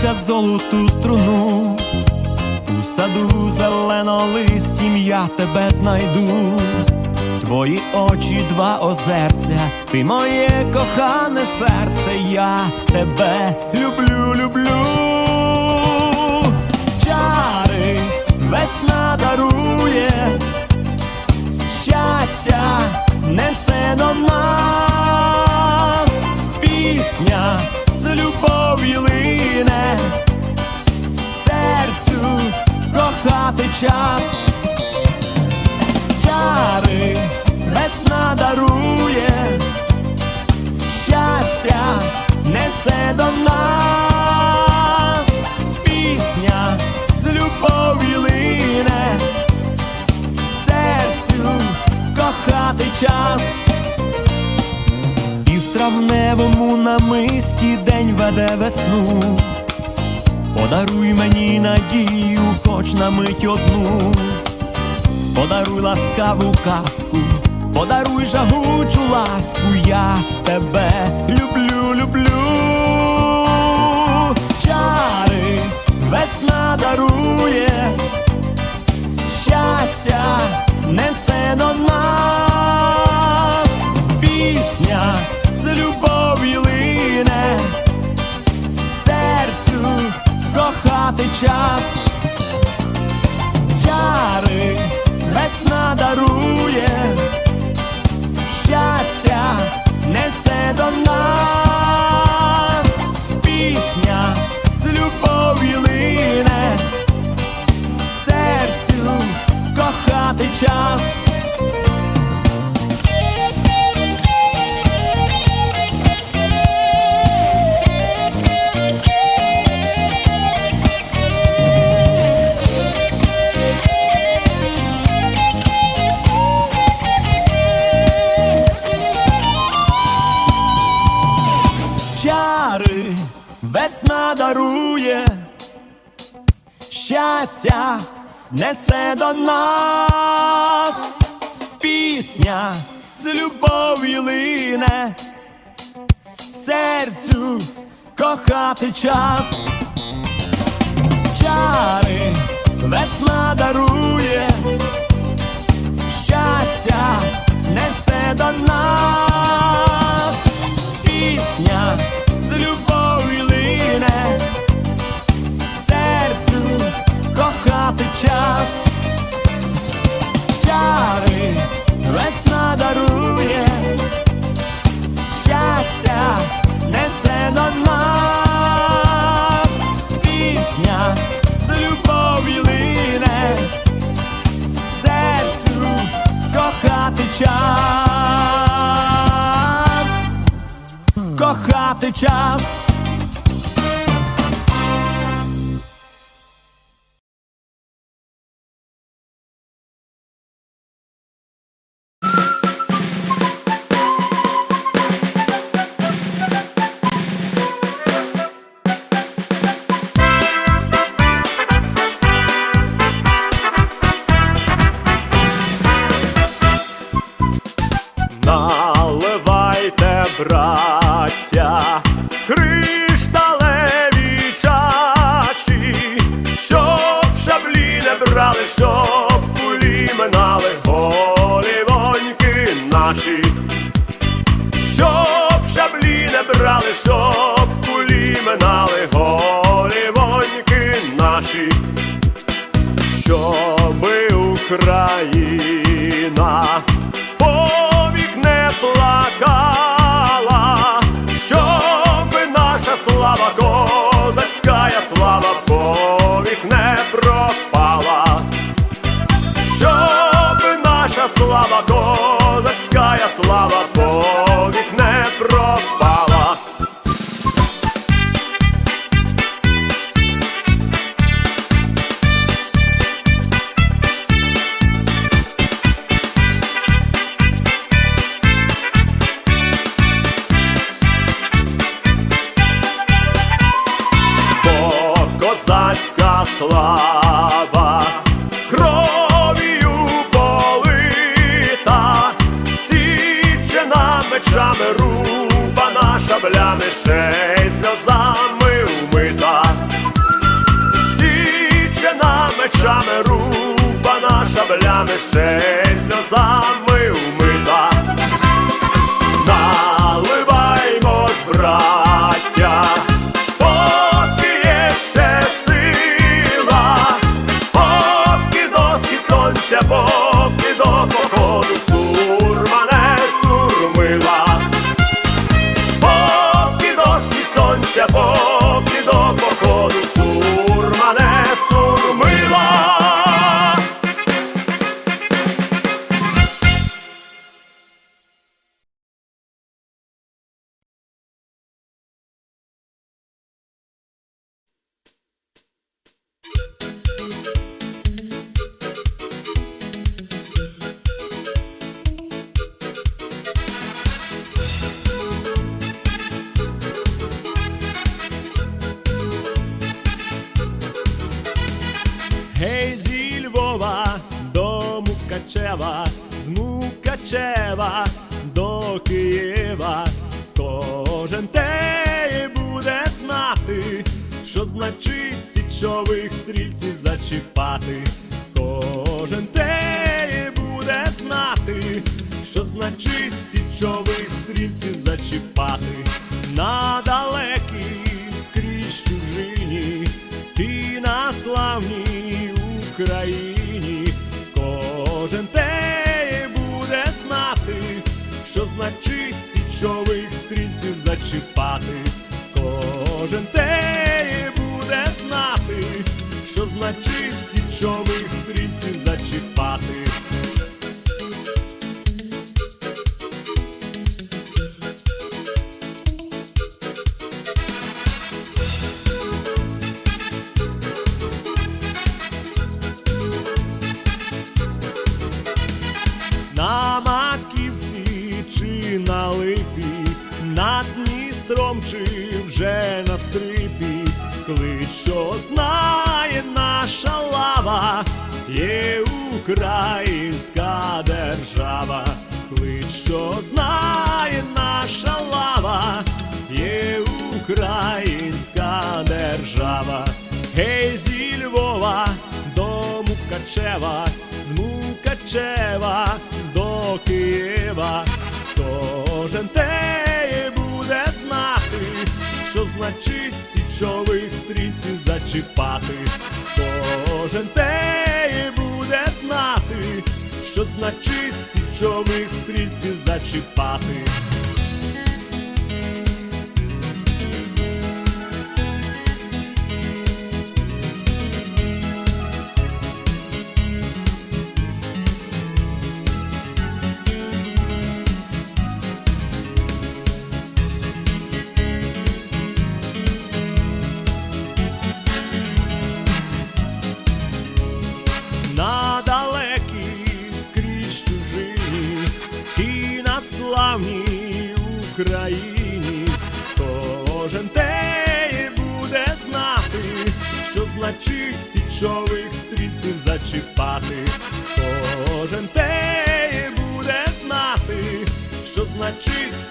Віконця золоту струну. У саду зеленолистім я тебе знайду. Твої очі, два озерця, ти моє кохане серце, я тебе люблю, люблю. Чари весна дарує, щастя несе до нас, пісня з любов'ю кохати час чари весна дарує, щастя несе до нас, пісня з любов'ю лине, серцю кохати час. І в травневому намисті день веде весну. Подаруй мені надію, хоч на мить одну. Подаруй ласкаву казку, подаруй жагучу ласку, я тебе люблю, люблю. Чари весна дарує, щастя несе до нас, час. Чари весна дарує, щастя несе до нас, несе до нас, пісня з любов'ю лине, серцю кохати час, чари весна дарує, щастя несе до нас, пісня браття, кришталеві чаші, щоб шаблі не брали, щоб кулі минали голівоньки наші, щоб шаблі не брали, щоб кулі минали голівоньки наші, щоби Україна козацька слава Мукачева до Києва. Кожен те буде знати, що значить січових стрільців зачіпати. Кожен те буде знати, що значить січових стрільців зачіпати. На далекій скрізь чужині і на славній Україні кожен те що значить січових стрільців зачіпати. Кожен те буде знати, що значить січових стрільців зачіпати. Українська держава, клич, що знає наша лава, є українська держава, гей зі Львова до Мукачева, з Мукачева до Києва. Кожен те буде знати, що значить січових стрільців зачіпати. Кожен те що значить січових стрільців зачіпати.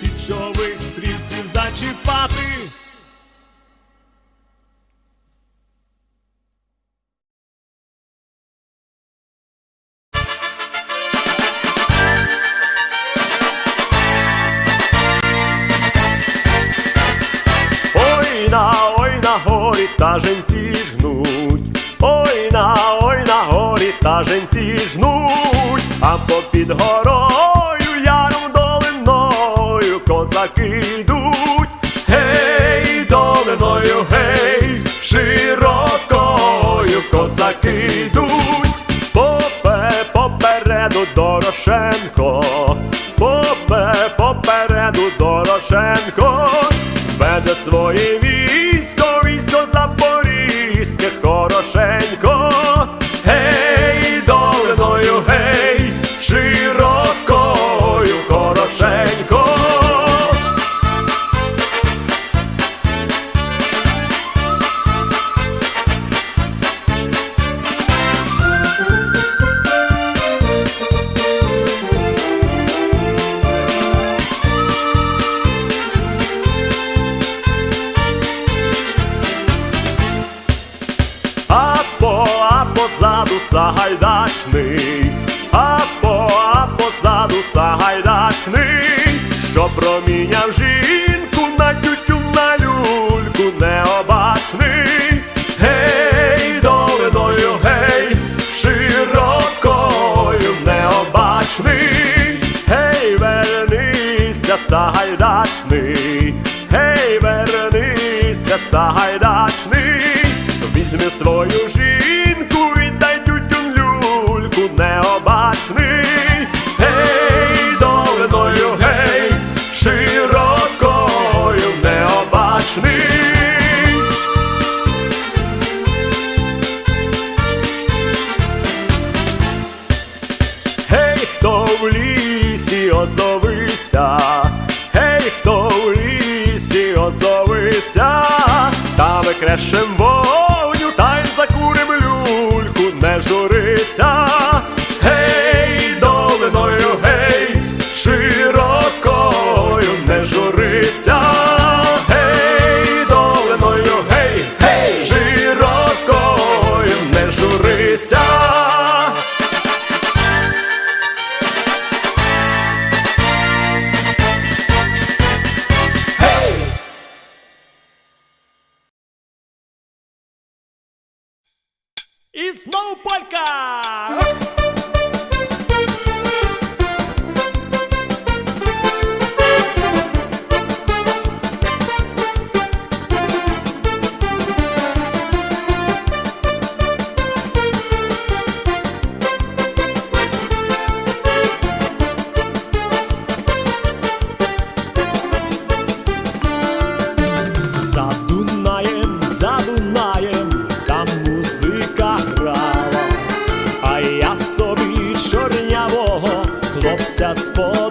Січових стрільців зачіпати. Ой на, горі та женці жнуть. Ой на, ой на горі та женці жнуть, а попід горою запорізьке, Сагайдачний, гей, вернися, Сагайдачний, візьми свою жінку, віддай тютюн люльку необачний. найкращим воїном. Boy.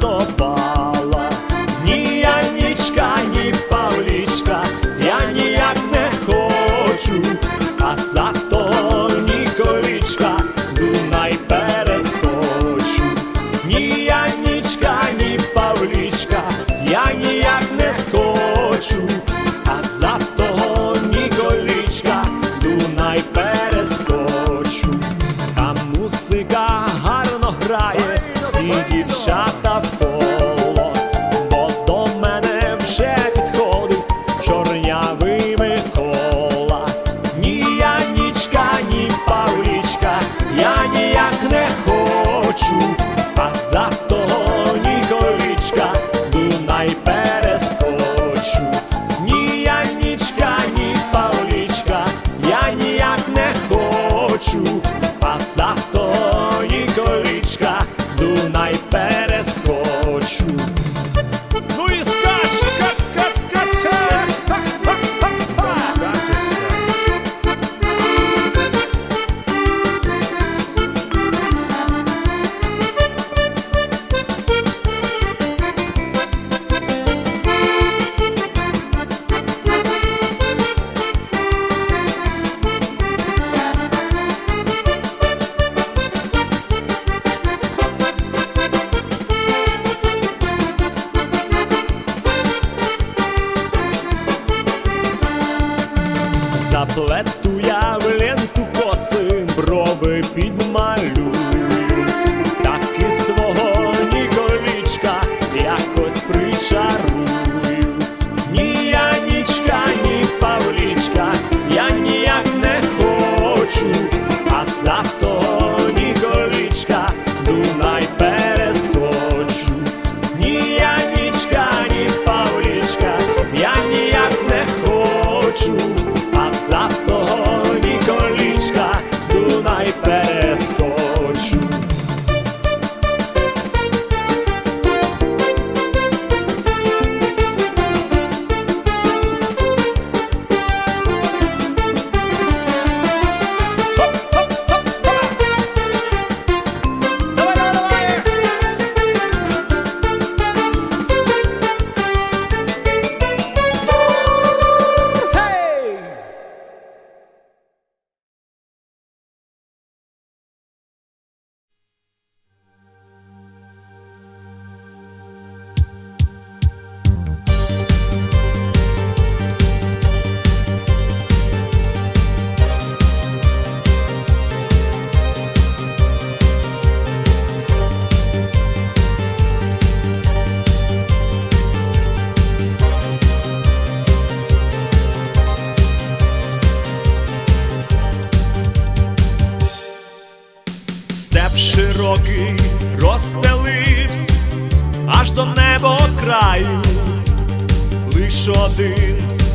я в ленту коси брови підмалю.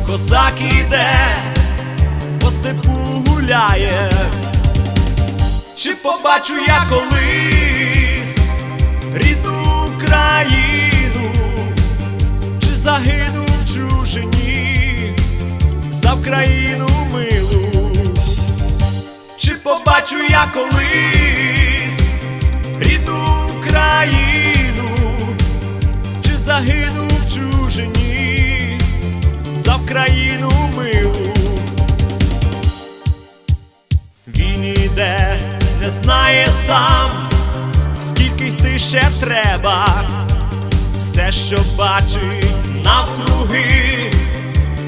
Козак іде, по степу гуляє, чи побачу я колись рідну країну, чи загину в чужині за Вкраїну милу, чи побачу я колись рідну країну, чи загину в чужині за Вкраїну милу. Він іде, не знає сам, скільки йти ще треба, все, що бачить навкруги,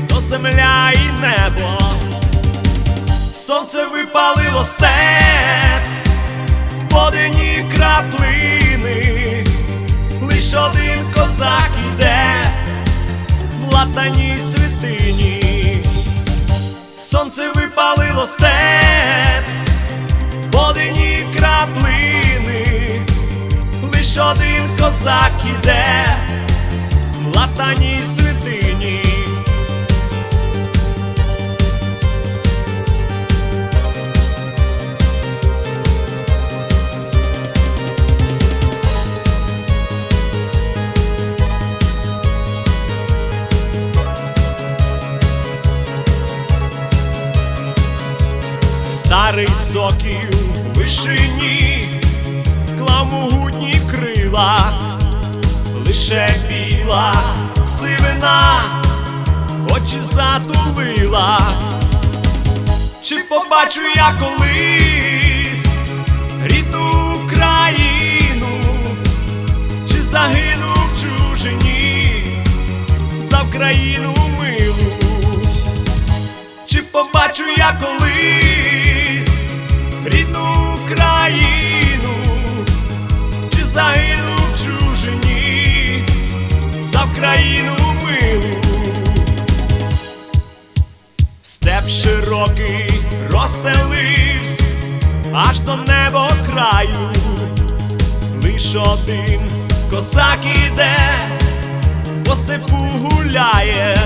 то земля і небо, сонце випалило степ, іде в латаній святині. Старий сокіл вишині склав могутні крила, лише біла сивина, очі затулила, чи побачу я колись рідну країну, чи загину в чужині за Вкраїну милу? Чи побачу я колись рідну країну, чи загину за Вкраїну милу, степ широкий розстелився аж до неба краю, лиш один козак іде, по степу гуляє.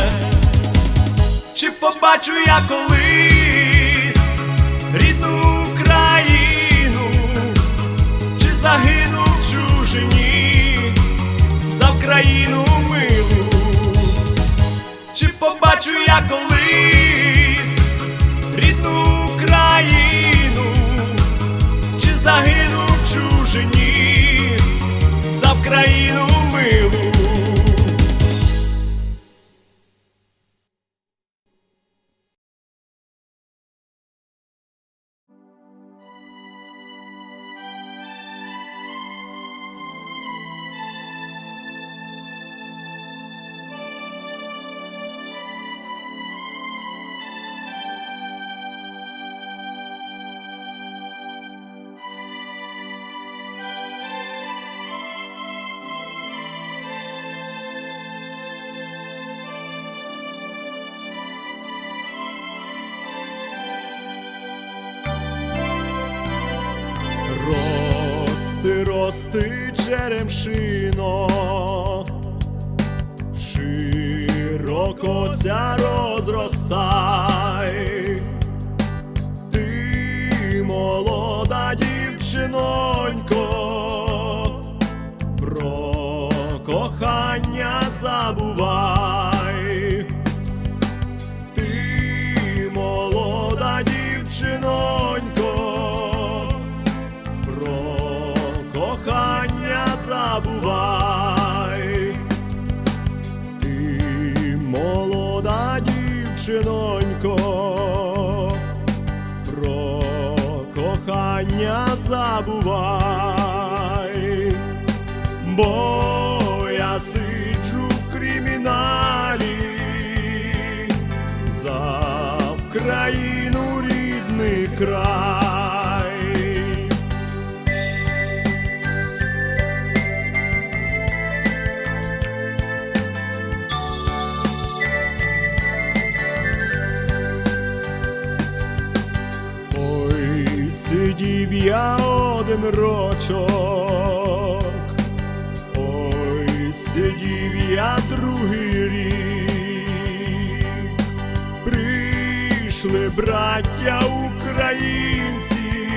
Чи побачу я колись побачу я колись Рости, черемшино, широко розростай, ти молода дівчинонько, дівчинонько, про кохання забувай. Бо я сиджу в криміналі за Україну рідний край. я один рочок, ой сидів я другий рік, прийшли браття українці,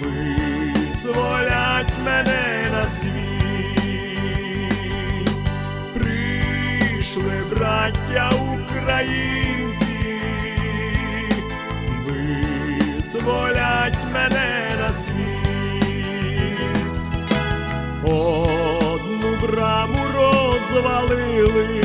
визволять мене на світ, прийшли браття українці. волять мене на світ, одну браму розвалили.